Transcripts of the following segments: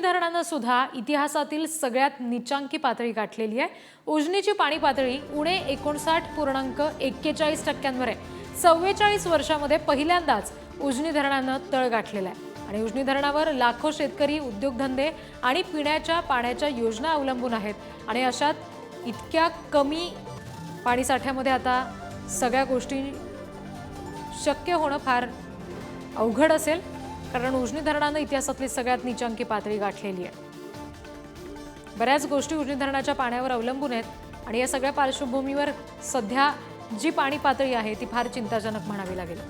धरणानं सुद्धा इतिहासातील सगळ्यात निचांकी पातळी गाठलेली आहे. उजनीची पाणी पातळी उणे एकोणसाठ पूर्णांक एक्केचाळीस टक्क्यांवर आहे. चव्वेचाळीस वर्षामध्ये पहिल्यांदाच उजनी धरणानं तळ गाठलेला आहे. आणि उजनी धरणावर लाखो शेतकरी उद्योगधंदे आणि पिण्याच्या पाण्याच्या योजना अवलंबून आहेत. आणि अशात इतक्या कमी पाणीसाठ्यामध्ये आता सगळ्या गोष्टी शक्य होणं फार अवघड असेल. कारण उजनी धरणानं इतिहासातली सगळ्यात निचांकी पातळी गाठलेली आहे. बऱ्याच गोष्टी उजनी धरणाच्या पाण्यावर अवलंबून आहेत आणि या सगळ्या पार्श्वभूमीवर सध्या जी पाणी पातळी आहे ती फार चिंताजनक म्हणावी लागेल.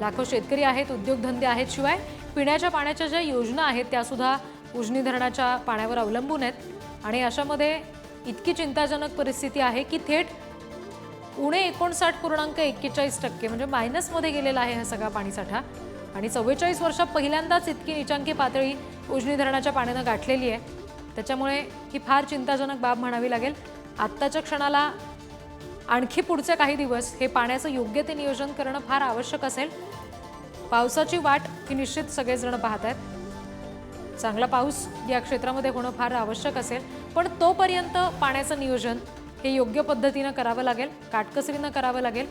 लाखो शेतकरी आहेत उद्योगधंदे आहेत शिवाय पिण्याच्या पाण्याच्या ज्या योजना आहेत त्यासुद्धा उजनी धरणाच्या पाण्यावर अवलंबून आहेत. आणि अशामध्ये इतकी चिंताजनक परिस्थिती आहे की थेट उणे एकोणसाठ पूर्णांक एक्केचाळीस टक्के म्हणजे मायनसमध्ये गेलेला आहे हा सगळा पाणीसाठा आणि चव्वेचाळीस वर्षात पहिल्यांदाच इतकी निचांकी पातळी उजनी धरणाच्या पाण्यानं गाठलेली आहे. त्याच्यामुळे ही फार चिंताजनक बाब म्हणावी लागेल. आत्ताच्या क्षणाला आणखी पुढचे काही दिवस हे पाण्याचं योग्य ते नियोजन करणं फार आवश्यक असेल. पावसाची वाट ही निश्चित सगळेजण पाहत आहेत चांगला पाऊस या क्षेत्रामध्ये होणं फार आवश्यक असेल. पण तोपर्यंत पाण्याचं नियोजन हे योग्य पद्धतीनं करावं लागेल काटकसरीनं करावं लागेल.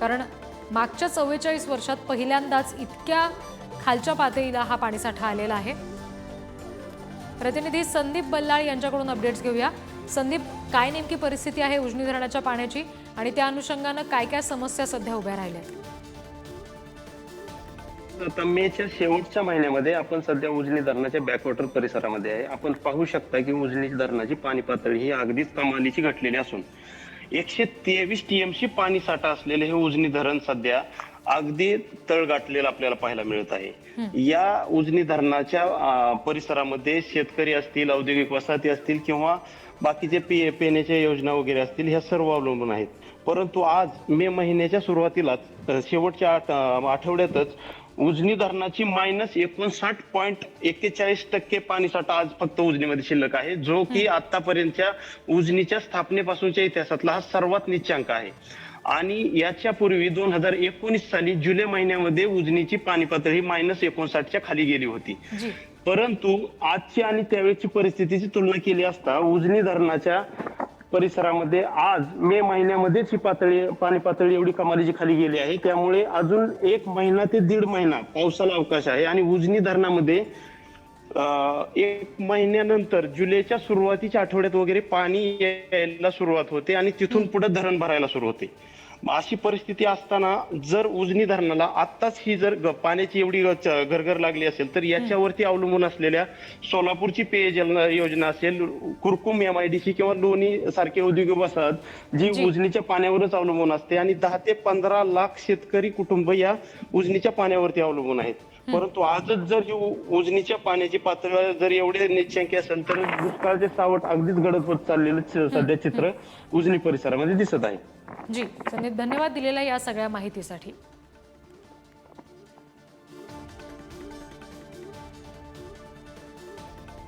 कारण मागच्या चव्वेचाळीस वर्षात पहिल्यांदाच इतक्या खालच्या पातळीला हा पाणीसाठा आलेला आहे. प्रतिनिधी संदीप बल्लाळ यांच्याकडून अपडेट्स घेऊया. संदीप काय नेमकी परिस्थिती आहे उजनी धरणाच्या पाण्याची? आणि त्या अनुषंगानं काय काय समस्या सध्या उभ्या राहिल्या आहेत आता मेच्या शेवटच्या महिन्यामध्ये आपण सध्या उजनी धरणाच्या बॅकवॉटर परिसरामध्ये आहे. आपण पाहू शकता की उजनी धरणाची पाणी पातळी ही अगदीच कमालीची घटलेली असून एकशे तेवीस टीएमसी पाणी साठा असलेले हे उजनी धरण सध्या अगदी तळ गाठलेलं आपल्याला पाहायला मिळत आहे. या उजनी धरणाच्या परिसरामध्ये शेतकरी असतील औद्योगिक वसाहती असतील किंवा बाकीचे पे पेण्याच्या योजना वगैरे असतील ह्या सर्व अवलंबून आहेत. परंतु आज मे महिन्याच्या सुरुवातीलाच शेवटच्या आठवड्यातच उजनी धरणाची मायनस एकोणसाठ पॉईंट एक्केचाळीस टक्के पाणीसाठा आज फक्त उजनीमध्ये शिल्लक आहे. जो की आतापर्यंतच्या उजनीच्या स्थापनेपासूनच्या इतिहासातला हा सर्वात निच्चांक आहे. आणि याच्या पूर्वी दोन हजार एकोणीस साली जुलै महिन्यामध्ये उजनीची पाणी पातळी मायनस एकोणसाठच्या खाली गेली होती. परंतु आजची आणि त्यावेळेची परिस्थितीची तुलना केली असता उजनी धरणाच्या परिसरामध्ये आज मे महिन्यामध्येच ही पातळी पाणी पातळी एवढी कमालीची खाली गेली आहे. त्यामुळे अजून एक महिना ते दीड महिना पावसाला अवकाश आहे आणि उजनी धरणामध्ये एक महिन्यानंतर जुलैच्या सुरुवातीच्या आठवड्यात वगैरे पाणी यायला सुरुवात होते आणि तिथून पुढे धरण भरायला सुरू होते. अशी परिस्थिती असताना जर उजनी धरणाला आत्ताच ही जर पाण्याची एवढी गरगर लागली असेल तर याच्यावरती अवलंबून असलेल्या सोलापूरची पेयजल योजना असेल कुरकुम एमआयडीसी किंवा लोणी सारखे उद्योग वसाहत जी. उजनीच्या पाण्यावरच अवलंबून असते आणि दहा ते पंधरा लाख शेतकरी कुटुंब या उजनीच्या पाण्यावरती अवलंबून आहेत. परंतु आजच जर ही उजनीच्या पाण्याची पातळी जर एवढे निश्चंकी असेल तर दुष्काळाचे सावट अगदीच गडद होत चाललेलं सध्या चित्र उजनी परिसरामध्ये दिसत आहे. जी संदीप धन्यवाद दिलेल्या या सगळ्या माहितीसाठी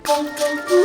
Thank you.